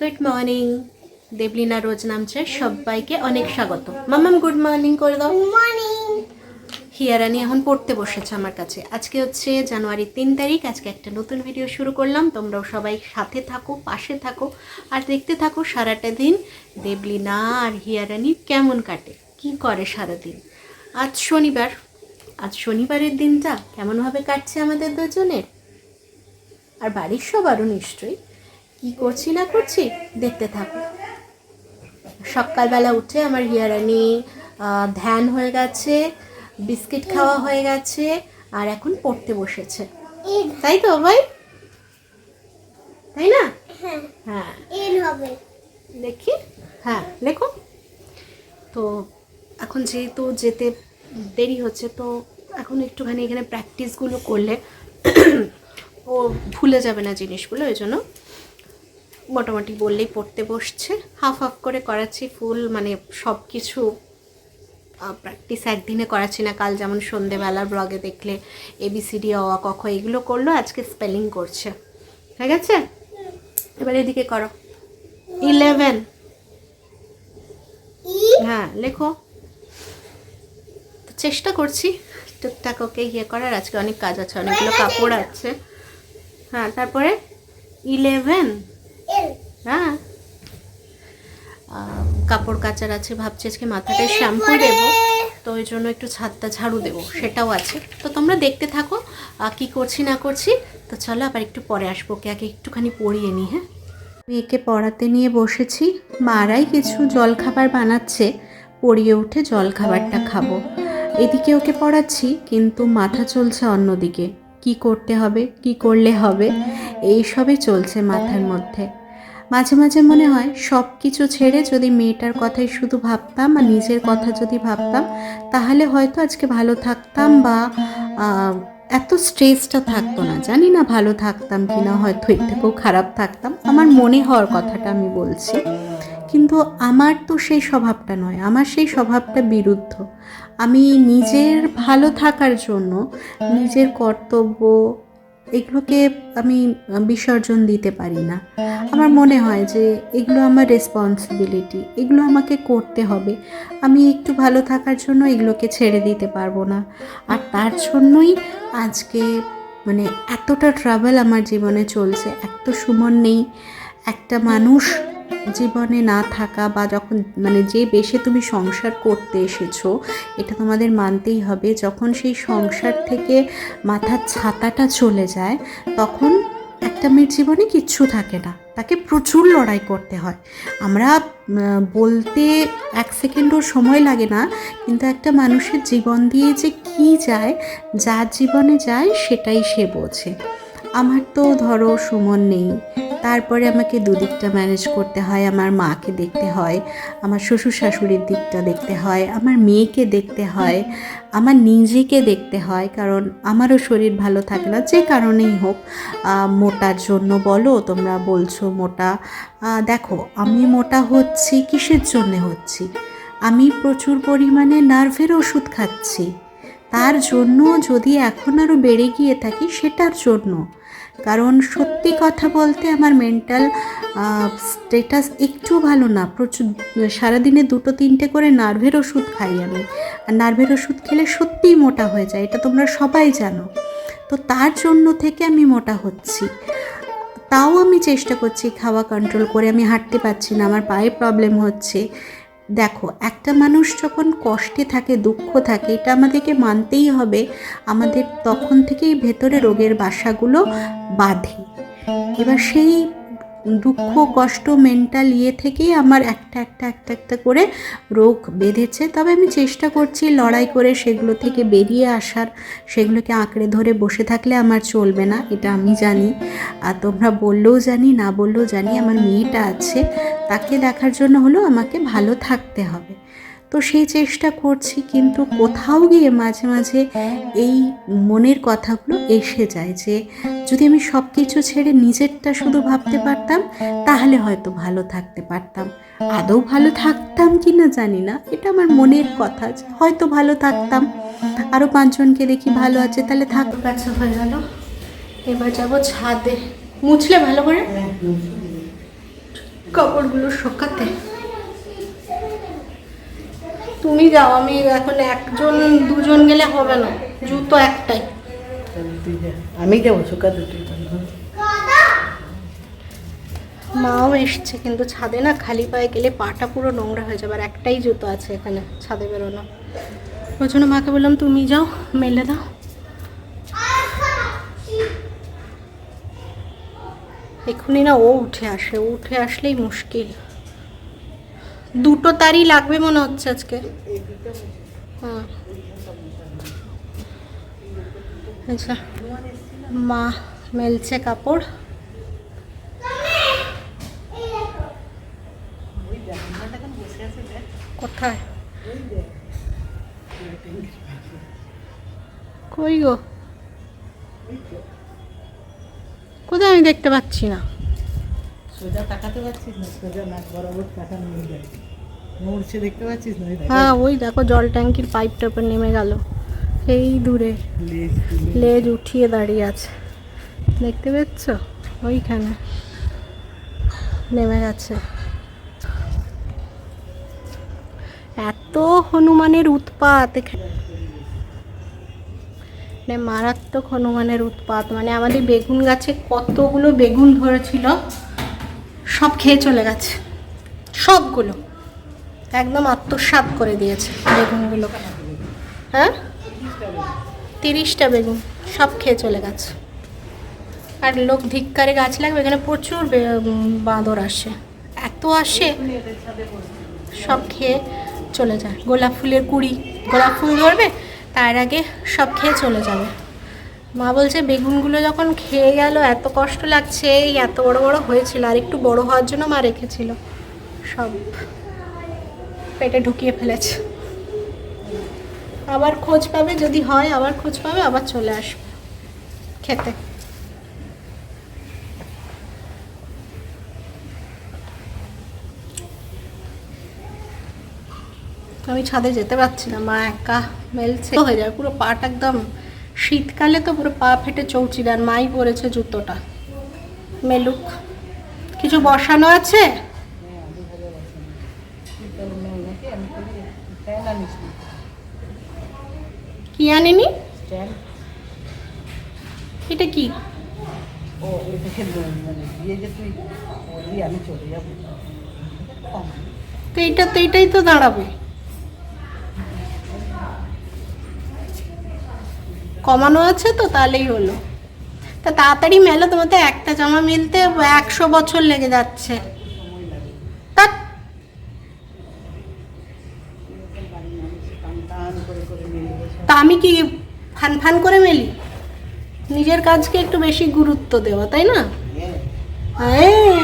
Good morning Deblina রোজ নামছে সবাইকে অনেক স্বাগত। মামাম গুড মর্নিং করে দাও। মর্নিং হিয়ারানি এখন পড়তে বসেছে আমার কাছে। আজকে হচ্ছে জানুয়ারির তিন তারিখ আজকে একটা নতুন ভিডিও শুরু করলাম। তোমরাও সবাই সাথে থাকো পাশে থাকো আর দেখতে থাকো সারাটা দিন দেবলিনা আর হিয়ারানি কেমন কাটে কি করে সারাদিন। আজ শনিবার আজ শনিবারের দিনটা কেমনভাবে কাটছে আমাদের দুজনের? আর বাড়ির সবারও নিশ্চয়ই। কি করছি না করছি দেখতে থাকো। সকালবেলা উঠে আমার হিয়ারানি ধ্যান হয়ে গেছে বিস্কিট খাওয়া হয়ে গেছে আর এখন পড়তে বসেছে। তাই তো ভাই? তাই না? হ্যাঁ। হ্যাঁ। দেখি। হ্যাঁ লেখো। তো এখন যেহেতু যেতে দেরি হচ্ছে তো এখন একটুখানি এখানে প্র্যাকটিসগুলো করলে ও ভুলে যাবে না জিনিসগুলো এই জন্য মোটামুটি বললেই পড়তে বসছে। হাফ হাফ করে করাচ্ছি ফুল মানে সব কিছু প্র্যাকটিস একদিনে করাচ্ছি না। কাল যেমন সন্ধেবেলার ব্লগে দেখলে এবিসিডি অ আ, ক খ এগুলো করল আজকে স্পেলিং করছে। ঠিক আছে? এবার এদিকে করো। ইলেভেন হ্যাঁ লেখো। চেষ্টা করছি টুকটাক ওকে ইয়ে করার আজকে অনেক কাজ আছে অনেকগুলো কাপড় আছে। হ্যাঁ তারপরে ইলেভেন হ্যাঁ। কাপড় কাচার আছে ভাবছি আজকে মাথাটায় শ্যাম্পু দেবো তো ওই জন্য একটু ছাদটা ঝাড়ু দেবো সেটাও আছে। তো তোমরা দেখতে থাকো কি করছি না করছি। তো চলো আবার একটু পরে আসব ওকে আগে একটুখানি পড়িয়ে নিই হ্যাঁ। মেয়েকে পড়াতে নিয়ে বসেছি মারাই কিছু জলখাবার বানাচ্ছে পড়িয়ে উঠে জলখাবারটা খাব। এদিকে ওকে পড়াচ্ছি কিন্তু মাথা চলছে অন্যদিকে। কি করতে হবে কি করলে হবে? এইসবই চলছে মাথার মধ্যে। মাঝে মাঝে মনে হয় সব কিছু ছেড়ে যদি মেয়েটার কথাই শুধু ভাবতাম আর নিজের কথা যদি ভাবতাম, তাহলে হয়তো আজকে ভালো থাকতাম বা এত স্ট্রেসটা থাকতো না। জানি না ভালো থাকতাম কি না হয়তো এর থেকেও খারাপ থাকতাম। আমার মনে হওয়ার কথাটা আমি বলছি। কিন্তু আমার তো সেই স্বভাবটা নয়। আমার সেই স্বভাবটা বিরুদ্ধ। আমি নিজের ভালো থাকার জন্য নিজের কর্তব্য এগুলোকে আমি বিসর্জন দিতে পারি না। আমার মনে হয় যে এগুলো আমার রেসপন্সিবিলিটি এগুলো আমাকে করতে হবে। আমি একটু ভালো থাকার জন্য এগুলোকে ছেড়ে দিতে পারব না। আর তার জন্যই আজকে মানে এতটা ট্রাভেল আমার জীবনে চলছে, এত সুমন নেই। একটা মানুষ জীবনে না থাকা বা যখন মানে যে বেশে তুমি সংসার করতে এসেছ, এটা তোমাদের মানতেই হবে। যখন সেই সংসার থেকে মাথার ছাতাটা চলে যায়, তখন একটা মেয়ের জীবনে কিচ্ছু থাকে না। তাকে প্রচুর লড়াই করতে হয়। আমরা বলতে এক সেকেন্ডও সময় লাগে না, কিন্তু একটা মানুষের জীবন দিয়ে যে কি যায়, যার জীবনে যায় সেটাই সে বোঝে। আমার তো ধরো সুমন নেই। তারপরে আমাকে দুদিকটা ম্যানেজ করতে হয়, আমার মাকে দেখতে হয়, আমার শ্বশুর শাশুড়ির দিকটা দেখতে হয়, আমার মেয়েকে দেখতে হয়, আমার নিজেকে দেখতে হয়, কারণ আমারও শরীর ভালো থাকে না, যে কারণেই হোক। মোটার জন্য বলো, তোমরা বলছো মোটা। দেখো, আমি মোটা হচ্ছি, কিসের জন্যে হচ্ছি? আমি প্রচুর পরিমাণে নার্ভের ওষুধ খাচ্ছি। তার জন্য যদি এখন আরও বেড়ে গিয়ে থাকি, সেটার জন্য। কারণ সত্যি কথা বলতে আমার মেন্টাল স্টেটাস একটু ভালো না। প্রচুর, সারাদিনে দুটো, তিনটে করে নার্ভের ওষুধ খাই আমি। আর নার্ভের ওষুধ খেলে সত্যিই মোটা হয়ে যায়, এটা তোমরা সবাই জানো। তো তার জন্য থেকে আমি মোটা হচ্ছি। তাও আমি চেষ্টা করছি খাওয়া কন্ট্রোল করে, আমি হাঁটতে পারছি না, আমার পায়ে প্রবলেম হচ্ছে। দেখো, একটা মানুষ যখন কষ্টে থাকে, দুঃখ থাকে, এটা আমাদেরকে মানতেই হবে, আমাদের তখন থেকেই ভেতরে রোগের বাসাগুলো বাঁধে। এবার সেই দুঃখ, কষ্ট মেন্টাল ইয়ে থেকেই আমার একটা একটা একটা একটা করে রোগ বেঁধেছে। তবে আমি চেষ্টা করছি লড়াই করে সেগুলো থেকে বেরিয়ে আসার, সেগুলোকে আঁকড়ে ধরে বসে থাকলে আমার চলবে না, এটা আমি জানি। আর তোমরা বললেও জানি, না বললেও জানি, আমার মেয়েটা আছে, তাকে দেখার জন্য হলো আমাকে ভালো থাকতে হবে। তো সেই চেষ্টা করছি কিন্তু কোথাও গিয়ে মাঝে মাঝে এই মনের কথাগুলো এসে যায় যে যদি আমি সব কিছু ছেড়ে নিজেরটা শুধু ভাবতে পারতাম তাহলে হয়তো ভালো থাকতে পারতাম। আদৌ ভালো থাকতাম কি না জানি না এটা আমার মনের কথা হয়তো ভালো থাকতাম। আরও পাঁচজনকে দেখি ভালো আছে তাহলে থাক। কাছে হয়ে গেল। এবার যাব ছাদে। মুছলে ভালো করে? কাপড়গুলো শুকাতে। তুমি যাও আমি এখন একজন দুজন গেলে হবে না। জুতো একটাই। আমি যাব শুকাতে তুই মাও এসছে কিন্তু ছাদে না খালি পায়ে গেলে পাটা পুরো নোংরা হয়ে যাবে আর একটাই জুতো আছে এখানে ছাদে বেরোনো। ওই জন্য মাকে বললাম তুমি যাও মেলে দাও। এক্ষুনি না ও উঠে আসে ও উঠে আসলেই মুশকিল। দুটো তারই লাগবে মনে হচ্ছে আজকে। হ্যাঁ। আচ্ছা মা মেলছে কাপড়। কোথায়? কই গো? কোথায় আমি দেখতে পাচ্ছি না? সোজা তাকাতে পারছিস না? সোজা নাক বরাবর তাকানো হয়ে যায়। নড়ছে দেখতে পাচ্ছিস না? হ্যাঁ ওই দেখো জল ট্যাঙ্কির পাইপটা উপর নেমে গেল। এই দূরে। লেজ উঠিয়ে দাঁড়িয়ে আছে। দেখতে পাচ্ছ? ওইখানে নেমে গেছে। এত হনুমানের উৎপাত এখানে মানে মারাত্মক হনুমানের উৎপাত। মানে আমাদের বেগুন গাছে কতগুলো বেগুন ধরেছিল? সব খেয়ে চলে গেছে। সবগুলো। একদম আত্মসাৎ করে দিয়েছে বেগুনগুলো হ্যাঁ? তিরিশটা বেগুন সব খেয়ে চলে গেছে। আর লোক ধিক্কারে গাছ লাগবে, এখানে প্রচুর বাঁদর আসে। এত আসে, সব খেয়ে চলে যায়। গোলাপ ফুলের কুড়ি, গোলাপ ফুল ধরবে, তার আগে সব খেয়ে চলে যাবে। মা বলছে, বেগুনগুলো যখন খেয়ে গেল, এত কষ্ট লাগছে, এই এত বড় বড় হয়েছিল, আর একটু বড় হওয়ার জন্য মা রেখেছিল। সব পেটে ঢুকিয়ে ফেলেছে। আবার খোঁজ পাবে, যদি হয় আবার খোঁজ পাবে, আবার চলে আসবে খেতে। আমি ছাদে যেতে পারছি না, মা একা, মেলছে। হয়ে যায়, পুরো পাট একদম শীতকালে তো পুরো পা ফেটে চৌচির আর মাই পরেছে জুতোটা মেলুক, কিছু বসানো আছে। কি আনিনি এটা কি। তো তো এইটাই তো দাঁড়াবে কমানো আছে তো তাহলেই হলো। তা তাড়াতাড়ি মেলো তোমার তো একটা জামা মিলতে একশো বছর লেগে যাচ্ছে। তা আমি কি ফান ফান করে মেলি? নিজের কাজকে একটু বেশি গুরুত্ব দেওয়া তাই না? হ্যাঁ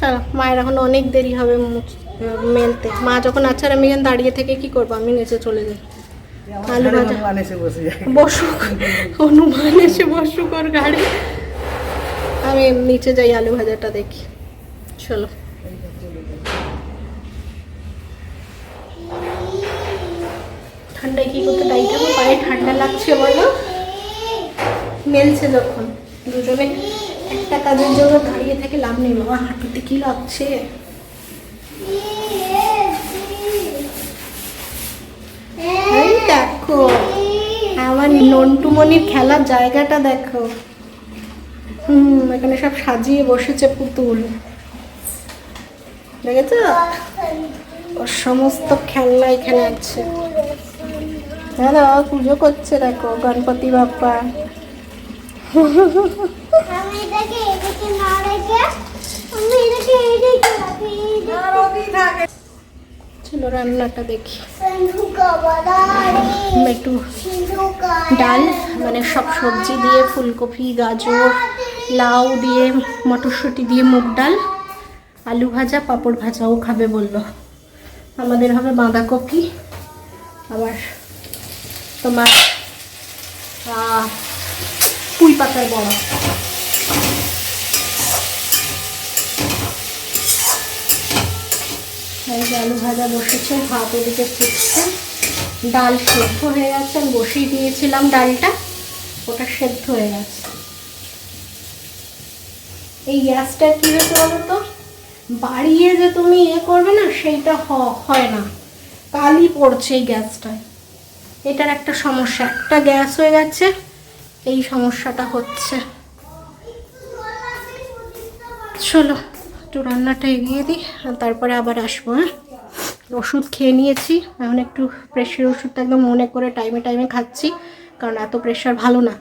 চলো মায়ের এখন অনেক দেরি হবে মেলতে। মা যখন আচার আমি এখানে দাঁড়িয়ে থেকে কি করব? আমি নিচে চলে যাই। আলু ভাজা। বসুক। হনুমান এসে বসুক ওর গাড়ি। আমি নিচে যাই আলু ভাজাটা দেখি। চলো। ঠান্ডায় কি করতে দায়ী থাকব পায়ে ঠান্ডা লাগছে বলো? মেলছে যখন। দুজনে একটা কাজের জন্য দাঁড়িয়ে থেকে লাভ নেই বাবা হাঁটুতে কি লাগছে? দেখো, আমার নন্টুমণির খেলার জায়গাটা দেখো। হুম, এখানে সব সাজিয়ে বসেছে পুতুল। দেখেছ? ওর সমস্ত খেলনা এখানে আছে। দাদা, পুজো করছে, দেখো, গণপতি বাপ্পা। এটাকে এদিকে না রেখে আমি এটাকে এদিকে রাখি চলো রান্নাটা দেখি। একটু ডাল মানে সব সবজি দিয়ে ফুলকপি গাজর লাউ দিয়ে মটরশুঁটি দিয়ে মুগ ডাল আলু ভাজা পাঁপড় ভাজাও খাবে বলল। আমাদের হবে বাঁধাকপি আবার তোমার পুঁই পাতার বড়া। আলু ভাজা বসেছে ভাত ওদিকে ফুটছে। ডাল সেদ্ধ হয়ে গেছে, আমি বসিয়ে দিয়েছিলাম ডালটা, ওটা সেদ্ধ হয়ে গেছে। এই গ্যাসটা কি হয়েছে বলো তো? বাড়িয়ে যে তুমি ইয়ে করবে না, সেইটা হয় না। কালই পড়ছে এই গ্যাসটায়। এটার একটা সমস্যা, একটা গ্যাস হয়ে গেছে, এই সমস্যাটা হচ্ছে। চলো, একটু রান্নাটা এগিয়ে দিই তারপরে আবার আসব হ্যাঁ? ওষুধ খেয়ে নিয়েছি, এখন একটু প্রেশার ওষুধটা একদম মনে করে টাইমে টাইমে খাচ্ছি, কারণ এত প্রেশার ভালো না।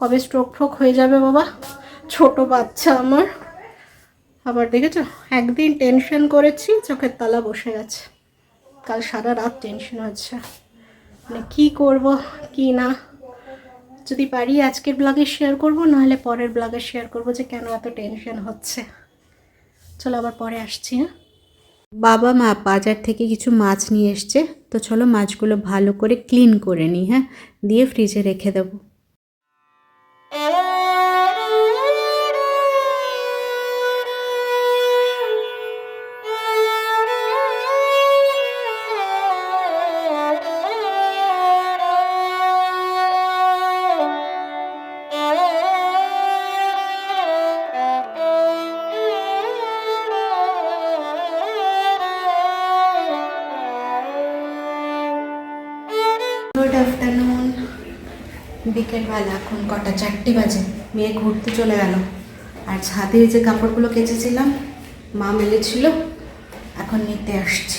কবে স্ট্রোক ফ্রোক হয়ে যাবে বাবা? ছোট বাচ্চা আমার। আবার দেখেছ, একদিন টেনশন করেছি, চোখের তলা বসে গেছে। কাল সারা রাত টেনশন হচ্ছে। মানে কী করব, কি না? যদি পারি আজকের ব্লগে শেয়ার করব, নাহলে পরের ব্লগে শেয়ার করব যে কেন এত টেনশন হচ্ছে। চলো আবার পরে আসছি হ্যাঁ? বাবা মা বাজার থেকে কিছু মাছ নিয়ে এসছে, তো চলো মাছগুলো ভালো করে ক্লিন করে নিই হ্যাঁ? দিয়ে ফ্রিজে রেখে দেবো। বিকেলবেলা এখন কটা চারটে বাজে, মেয়ে ঘুরতে চলে গেল। আর ছাদে যে কাপড়গুলো কেচেছিলাম, মা মেলেছিল, এখন নিতে আসছি।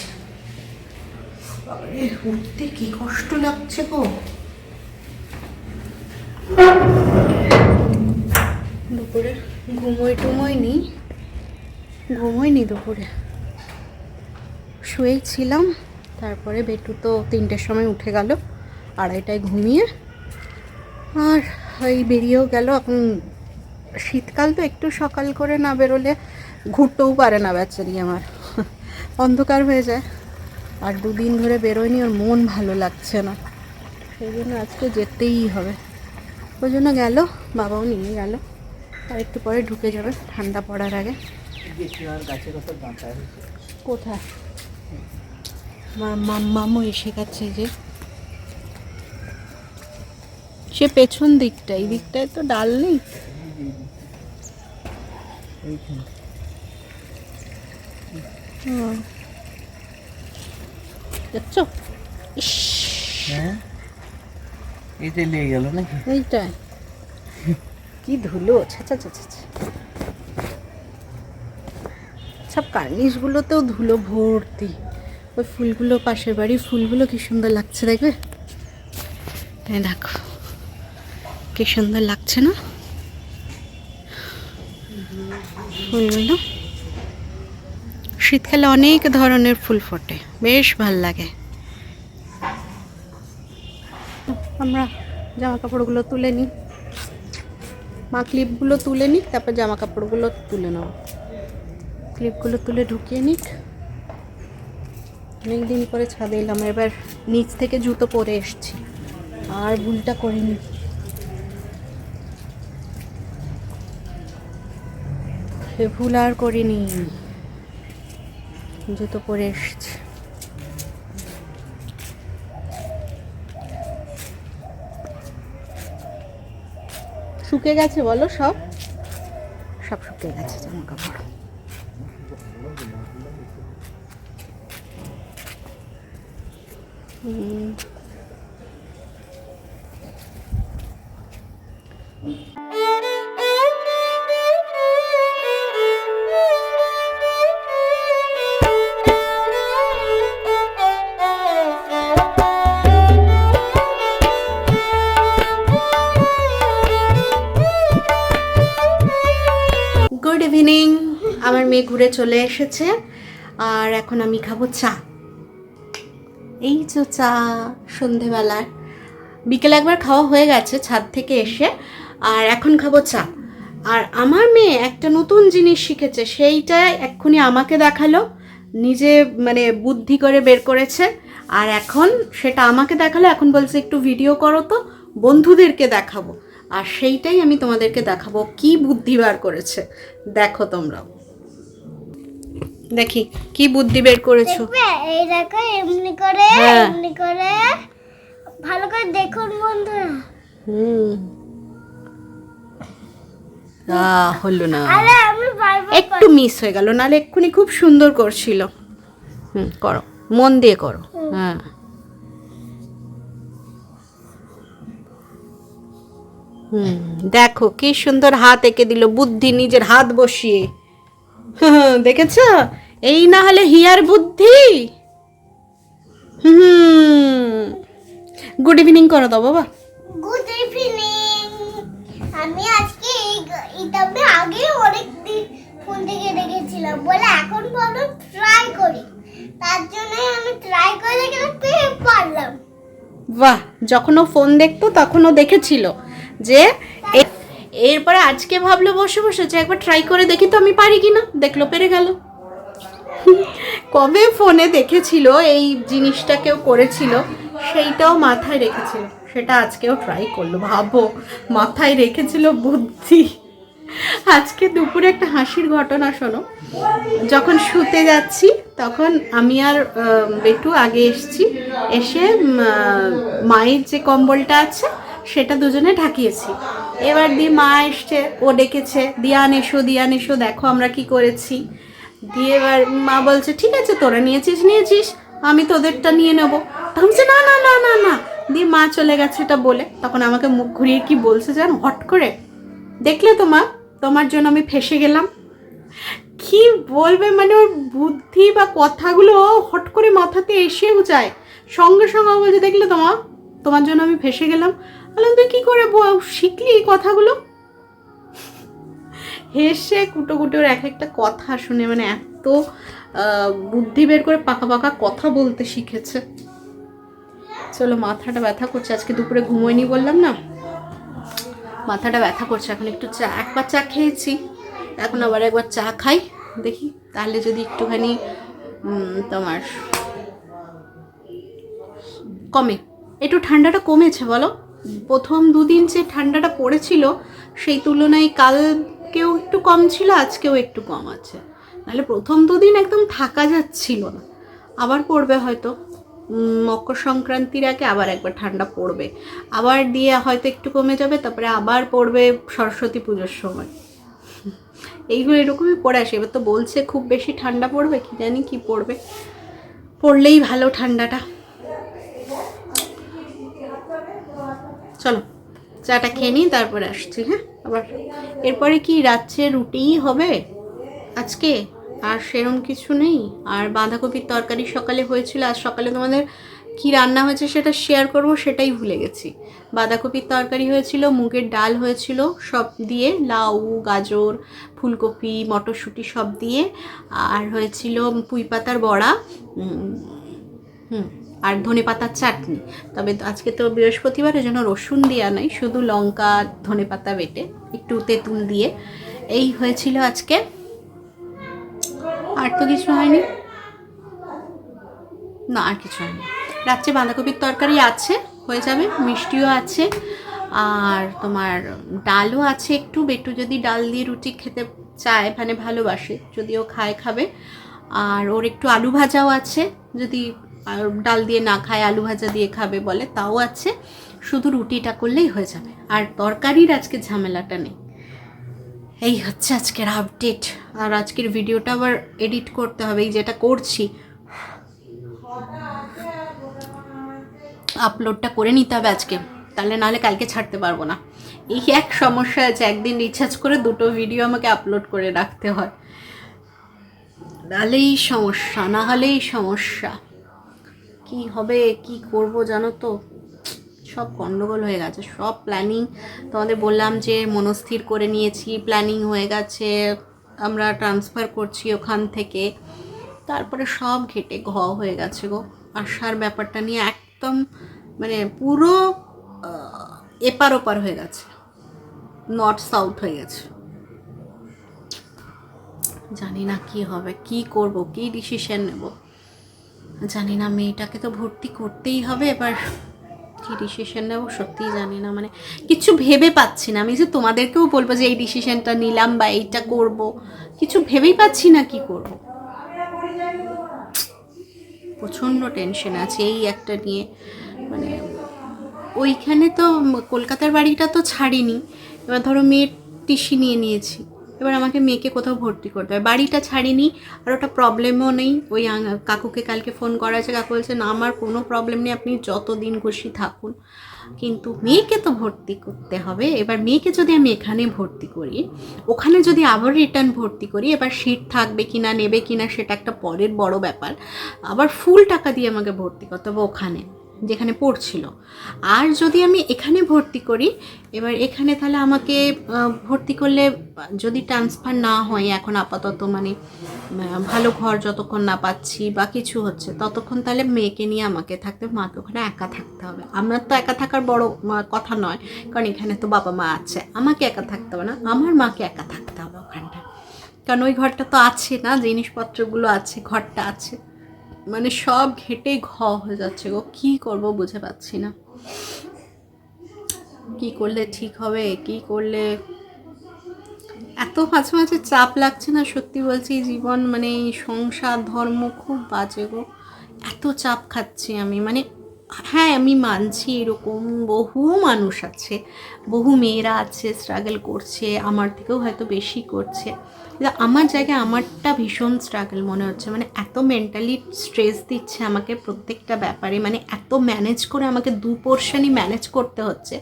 উঠতে কি কষ্ট লাগছে গো। দুপুরে ঘুমোই টুমোই নি ঘুমোই নি দুপুরে। শুয়েছিলাম তারপরে বেটু তো তিনটের সময় উঠে গেল, আড়াইটায় ঘুমিয়ে আর ওই বেরিয়েও গেল। এখন শীতকাল তো একটু সকাল করে না বেরোলে ঘুরতেও পারে না বেচারি আমার। অন্ধকার হয়ে যায়। আর দুদিন ধরে বেরোয়নি, ওর মন ভালো লাগছে না। সেই জন্য আজকে যেতেই হবে। ওই জন্য গেল, বাবাও নিয়ে গেল। আর একটু পরে ঢুকে যাবে, ঠান্ডা পড়ার আগে। কোথায়? আমার মাম্মামও এসে গেছে যে। সে পেছন দিকটা এই দিকটায় তো ডাল নেই। দেখছ হ্যাঁ? এইটা গেল নাকি? এইটায় কি ধুলো ছাচা ছাচা সব কার্নিশগুলোতেও ধুলো ভর্তি। ওই ফুলগুলো পাশের বাড়ির ফুলগুলো কি সুন্দর লাগছে দেখবে? হ্যাঁ দেখো। কি সুন্দর লাগছে না? ফুলগুলো। শীতকালে অনেক ধরনের ফুল ফোটে, বেশ ভালো লাগে। আমরা জামা কাপড়গুলো তুলে নিই। মা ক্লিপগুলো তুলে নিক, তারপর জামা কাপড়গুলো তুলে নেব। ক্লিপগুলো তুলে ঢুকিয়ে নিক। অনেক দিন পরে ছাদে এলাম, এবার নিচ থেকে জুতো পরে এসছি। আর ভুলটা করিনি। ভুল আর করিনি। জুতো পরে এসছি। শুকে গেছে বলো সব? সব শুকে গেছে জামা কাপড় হুম। ঘুরে চলে এসেছে। আর এখন আমি খাব চা। এই যে চা সন্ধেবেলার। বিকেলে একবার খাওয়া হয়ে গেছে ছাদ থেকে এসে। আর এখন খাব চা। আর আমার মেয়ে একটা নতুন জিনিস শিখেছে, সেইটা এক্ষুনি আমাকে দেখাল। নিজে মানে বুদ্ধি করে বের করেছে। আর এখন সেটা আমাকে দেখাল, এখন বলছে একটু ভিডিও করো তো, বন্ধুদেরকে দেখাবো। আর সেইটাই আমি তোমাদেরকে দেখাবো, কি বুদ্ধি বার করেছে। দেখো তোমরাও। দেখি কি বুদ্ধি বের করেছ? এই দেখো এমনি করে হ্যাঁ। এমনি করে। ভালো করে দেখুন বন্ধুরা। হুম। আহ, হলো না। আরে আমি একটু মিস হয়ে গেল নাহলে এক্ষুনি খুব সুন্দর করছিল। হুম করো। মন দিয়ে করো। হ্যাঁ। হুম দেখো কি সুন্দর হাত এঁকে দিল বুদ্ধি নিজের হাত বসিয়ে। দেখেছ? এই না হলে হিয়ার বুদ্ধি? হুম গুড ইভিনিং করো তো বাবা। গুড ইভিনিং আমি আজকে এই- এটা আগে অনেক দিন ফোন থেকে দেখেছিলাম। বলে এখন ভাবলাম ট্রাই করি। তার জন্য আমি ট্রাই করে দেখে পেয়ে পারলাম। বাহ যখন ও ফোন দেখতো তখন ও দেখেছিল যে এরপরে আজকে ভাবলো বসে বসে যে একবার ট্রাই করে দেখি তো আমি পারি কি না দেখল, পেরে গেল। কবে ফোনে দেখেছিল এই জিনিসটা কেউ করেছিল, সেইটাও মাথায় রেখেছিল। সেটা আজকেও ট্রাই করল, ভাবো, মাথায় রেখেছিল বুদ্ধি। আজকে দুপুরে একটা হাসির ঘটনা শোনো। যখন শুতে যাচ্ছি, তখন আমি আর বেটু আগে এসছি, এসে মায়ের যে কম্বলটা আছে সেটা দুজনে ঢাকিয়েছি। এবার দিয়ে মা এসছে, ও ডেকেছে দিয়ান এসো দিয়ান এসো দেখো আমরা কি করেছি। দিয়ে এবার মা বলছে, ঠিক আছে, তোরা নিয়েছিস নিয়েছিস, আমি তোদেরটা নিয়ে নেব। তখন বলছে, না না না না না। দিয়ে মা চলে গেছে এটা বলে। তখন আমাকে মুখ ঘুরিয়ে কি বলছে জান হট করে। দেখলে তো মা, তোমার জন্য আমি ফেসে গেলাম। কি বলবে মানে ওর বুদ্ধি বা কথাগুলো হট করে মাথাতে এসেও যায়। সঙ্গে সঙ্গে বলছে, দেখলে তোমা তোমার জন্য আমি ফেসে গেলাম। বললাম তুই কী করে শিখলি এই কথাগুলো? হেসে কুটো কুটো ওর এক একটা কথা শুনে মানে এত বুদ্ধি বের করে পাকা পাকা কথা বলতে শিখেছে। চলো, মাথাটা ব্যথা করছে, আজকে দুপুরে ঘুমোয়নি বললাম না? মাথাটা ব্যথা করছে, এখন একটু চা, একবার চা খেয়েছি, এখন আবার একবার চা খাই, দেখি, তাহলে যদি একটুখানি তোমার, কমে, একটু ঠান্ডাটা কমেছে বলো? প্রথম দুদিন যে ঠান্ডাটা পড়েছিল, সেই তুলনায় কালকেও একটু কম ছিল, আজকেও একটু কম আছে। নাহলে প্রথম দুদিন একদম থাকা যাচ্ছিল না। আবার পড়বে হয়তো। মকর সংক্রান্তির আগে আবার একবার ঠান্ডা পড়বে। আবার দিয়ে হয়তো একটু কমে যাবে, তারপরে আবার পড়বে সরস্বতী পুজোর সময়। এইগুলো এরকমই পড়ে আসে। এবার তো বলছে খুব বেশি ঠান্ডা পড়বে, কি জানি কি পড়বে। পড়লেই ভালো ঠান্ডাটা। চলো, চাটা খেয়ে নিই, তারপরে আসছি হ্যাঁ? আবার এরপরে কি রাত্রে রুটিই হবে? আজকে আর সেরম কিছু নেই? আর বাঁধাকপির তরকারি সকালে হয়েছিল, আজ সকালে তোমাদের কি রান্না হয়েছে সেটা শেয়ার করব, সেটাই ভুলে গেছি। বাঁধাকপির তরকারি হয়েছিল, মুগের ডাল হয়েছিল, সব দিয়ে লাউ, গাজর, ফুলকপি, মটরশুঁটি সব দিয়ে। আর হয়েছিল পুঁই পাতার বড়া হুম। আর ধনে পাতার চাটনি। তবে আজকে তো বৃহস্পতিবার জন্য রসুন দেওয়া নাই, শুধু লঙ্কা, ধনে পাতা বেটে, একটু তেঁতুল দিয়ে। এই হয়েছিল আজকে। আর তো কিছু হয়নি? না, আর কিছু হয়নি। রাত্রে বাঁধাকপির তরকারি আছে, হয়ে যাবে, মিষ্টিও আছে, আর তোমার ডালও আছে একটু। বেটু যদি ডাল দিয়ে রুটি খেতে চায় মানে ভালোবাসে, যদিও খায় খাবে। আর ওর একটু আলু ভাজাও আছে, যদি আর ডাল দিয়ে না খায়, আলু ভাজা দিয়ে খাবে বলে, তাও আছে। শুধু রুটিটা করলেই হয়ে যাবে। আর তরকারির আজকে ঝামেলাটা নেই। এই হচ্ছে আজকের আপডেট আর আজকের ভিডিওটা আবার এডিট করতে হবে, এই যেটা করছি। আপলোডটা করে নিতে হবে আজকে। তাহলে নাহলে কালকে ছাড়তে পারব না। এই এক সমস্যা আছে, একদিন রিচার্জ করে দুটো ভিডিও আমাকে আপলোড করে রাখতে হয়। নাহলেই সমস্যা না হলেই সমস্যা। কি হবে, কি করব জানো তো? সব গন্ডগোল হয়ে গেছে, সব প্ল্যানিং তোমাদের বললাম যে মনস্থির করে নিয়েছি প্ল্যানিং হয়ে গেছে, আমরা ট্রান্সফার করছি ওখান থেকে। তারপরে সব ঘেটে ঘ হয়ে গেছে গো। আসার ব্যাপারটা নিয়ে একদম মানে পুরো এপার ওপার হয়ে গেছে। নর্থ সাউথ হয়ে গেছে। জানি না কি হবে, কি করব, কি ডিসিশন নেব। জানি না, মেয়েটাকে তো ভর্তি করতেই হবে, এবার কি ডিসিশন নেব সত্যিই জানি না। মানে কিছু ভেবে পাচ্ছি না। আমি যে তোমাদেরকেও বলব যে এই ডিসিশনটা নিলাম বা এইটা করব, কিছু ভেবেই পাচ্ছি না কি করব। প্রচণ্ড টেনশন আছে এই একটা নিয়ে। মানে ওইখানে তো কলকাতার বাড়িটা তো ছাড়িনি। এবার ধরো মেয়ের টিসি নিয়ে নিয়েছি। এবার আমাকে মেয়েকে কোথাও ভর্তি করতে হবে। বাড়িটা ছাড়িনি, আর ওটা প্রবলেমও নেই। ওই কাকুকে কালকে ফোন করা আছে। কাকু বলছে, না, আমার কোনো প্রবলেম নেই, আপনি যত দিন খুশি থাকুন। কিন্তু মেয়েকে তো ভর্তি করতে হবে। এবার মেয়েকে যদি আমি এখানে ভর্তি করি, ওখানে যদি আবার রিটার্ন ভর্তি করি, এবার সিট থাকবে কি না নেবে কি না সেটা একটা পরের বড় ব্যাপার। আবার ফুল টাকা দিয়ে আমাকে ভর্তি করতে হবে ওখানে। যেখানে পড়ছিল। আর যদি আমি এখানে ভর্তি করি, এবার এখানে তাহলে আমাকে ভর্তি করলে যদি ট্রান্সফার না হয়, এখন আপাতত মানে ভালো ঘর যতক্ষণ না পাচ্ছি বা কিছু হচ্ছে, ততক্ষণ তাহলে মেয়েকে নিয়ে আমাকে থাকতে মাকে ওখানে একা থাকতে হবে। আমার তো একা থাকার বড় কথা নয়, কারণ এখানে তো বাবা মা আছে। আমাকে একা থাকতে হবে না, আমার মাকে একা থাকতে হবে ওখানটা কারণ ওই ঘরটা তো আছে না, জিনিসপত্রগুলো আছে, ঘরটা আছে। মানে সব ঘেটে ঘ হয়ে যাচ্ছে গো। কি করব বুঝে পাচ্ছি না। কি করলে ঠিক হবে, কি করলে এত মাঝে মাঝে চাপ লাগছে না সত্যি বলছি, জীবন মানে সংসার, ধর্ম খুব বাজে গো। এত চাপ খাচ্ছি আমি মানে হ্যাঁ আমি মানছি এরকম বহু মানুষ আছে, বহু মেয়েরা আছে স্ট্রাগল করছে, আমার থেকেও হয়তো বেশি করছে। আমার জায়গায় আমারটা ভীষণ স্ট্রাগল মনে হচ্ছে। মানে এত মেন্টালি স্ট্রেস দিচ্ছে আমাকে প্রত্যেকটা ব্যাপারে। মানে এত ম্যানেজ করে আমাকে দু পোর্শনই ম্যানেজ করতে হচ্ছে,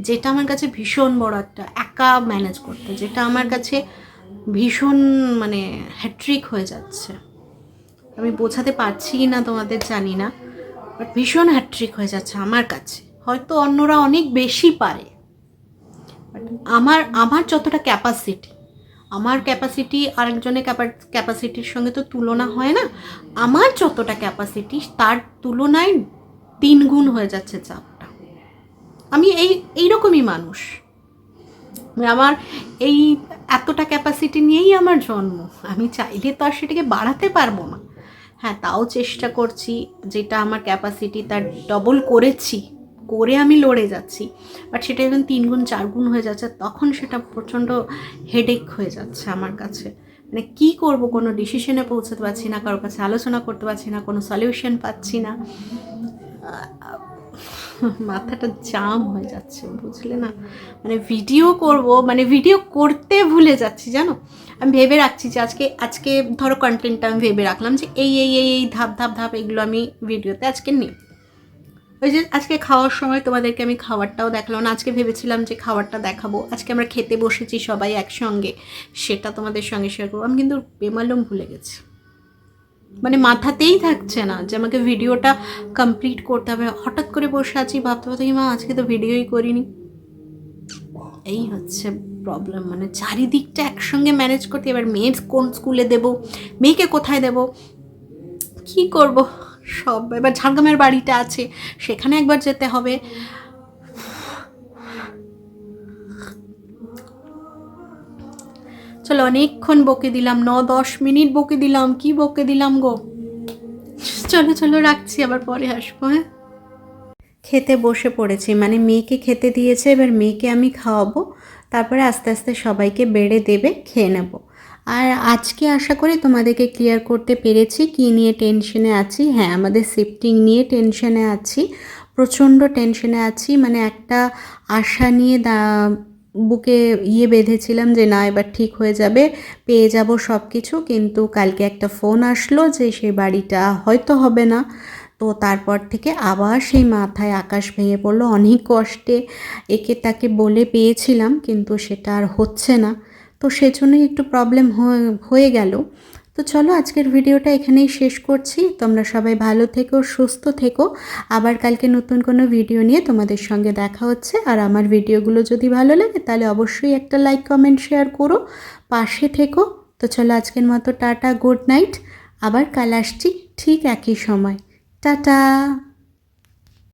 যেটা আমার কাছে ভীষণ বড় একটা একা ম্যানেজ করতে, যেটা আমার কাছে ভীষণ মানে হ্যাট্রিক হয়ে যাচ্ছে। আমি বোঝাতে পারছি না তোমাদের জানি না বাট ভীষণ হ্যাট্রিক হয়ে যাচ্ছে আমার কাছে। হয়তো অন্যরা অনেক বেশি পারে বাট আমার আমার যতটা ক্যাপাসিটি আমার ক্যাপাসিটি আরেকজনের ক্যাপাসিটির সঙ্গে তো তুলনা হয় না। আমার যতটা ক্যাপাসিটি তার তুলনায় তিন গুণ হয়ে যাচ্ছে চাপটা। আমি এই, এইরকমই মানুষ। মানে আমার এই এতটা ক্যাপাসিটি নিয়েই আমার জন্ম। আমি চাইলে তো আর সেটাকে বাড়াতে পারব না। হ্যাঁ তাও চেষ্টা করছি, যেটা আমার ক্যাপাসিটি তার ডবল করেছি। করে আমি লড়ে যাচ্ছি বাট সেটা যখন তিন গুণ, চার গুণ হয়ে যাচ্ছে, তখন সেটা প্রচণ্ড হেডেক হয়ে যাচ্ছে আমার কাছে। মানে কী করব? কোনো ডিসিশনে পৌঁছাতে পারছি না কারোর কাছে আলোচনা করতে পারছি না, কোনো সলিউশন পাচ্ছি না। মাথাটা জাম হয়ে যাচ্ছে, বুঝলে না? মানে ভিডিও করব মানে ভিডিও করতে ভুলে যাচ্ছি, জানো? আমি ভেবে রাখছি যে আজকে আজকে ধরো কন্টেন্টটা আমি ভেবে রাখলাম যে এই এই এই ধাপ ধাপ ধাপ, এগুলো আমি ভিডিওতে আজকে নিই। ওই যে আজকে খাওয়ার সময় তোমাদেরকে আমি খাবারটাও দেখালাম না, আজকে ভেবেছিলাম যে খাবারটা দেখাবো। আজকে আমরা খেতে বসেছি সবাই একসঙ্গে, সেটা তোমাদের সঙ্গে শেয়ার করব। আমি কিন্তু বেমালুম ভুলে গেছি। মানে মাথাতেই থাকছে না যে আমাকে ভিডিওটা কমপ্লিট করতে হবে। হঠাৎ করে বসে আছি, ভাবতে ভাবতে মা, আজকে তো ভিডিওই করিনি। এই হচ্ছে প্রবলেম মানে চারিদিকটা একসঙ্গে ম্যানেজ করতে, এবার মেয়ের কোন স্কুলে দেব, মেয়েকে কোথায় দেব? কি করব? সব, এবার ঝাড়গ্রামের বাড়িটা আছে, সেখানে একবার যেতে হবে। চলো অনেকক্ষণ বকে দিলাম, ন, দশ মিনিট বকে দিলাম, কি বকে দিলাম গো? চলো চলো, রাখছি, আবার পরে আসব হ্যাঁ? খেতে বসে পড়েছি মানে মেয়েকে খেতে দিয়েছে, এবার মেয়েকে আমি খাওয়াবো, তারপরে আস্তে আস্তে সবাইকে বেড়ে দেবে, খেয়ে নেব। আর আজকে আশা করি তোমাদেরকে ক্লিয়ার করতে পেরেছি কী নিয়ে টেনশনে আছি। হ্যাঁ আমাদের শিফটিং নিয়ে টেনশনে আছি। প্রচণ্ড টেনশনে আছি। মানে একটা আশা নিয়ে দা, বুকে ইয়ে বেঁধেছিলাম যে না, এবার ঠিক হয়ে যাবে, পেয়ে যাব সব কিছু কিন্তু কালকে একটা ফোন আসলো যে সেই বাড়িটা হয়তো হবে না। তো তারপর থেকে আবার সেই মাথায় আকাশ ভেঙে পড়ল অনেক কষ্টে। একে তাকে বলে পেয়েছিলাম, কিন্তু সেটা আর হচ্ছে না। তো সেজন্যই একটু প্রবলেম হয়ে গেল। তো চলো আজকের ভিডিওটা এখানেই শেষ করছি। তোমরা সবাই ভালো থেকো, সুস্থ থেকো। আবার কালকে নতুন কোনো ভিডিও নিয়ে তোমাদের সঙ্গে দেখা হচ্ছে। আর আমার ভিডিওগুলো যদি ভালো লাগে, তাহলে অবশ্যই একটা লাইক কমেন্ট শেয়ার করো। পাশে থেকো। তো চলো আজকের মতো টাটা গুড নাইট আবার কাল আসছি ঠিক একই সময়। টাটা!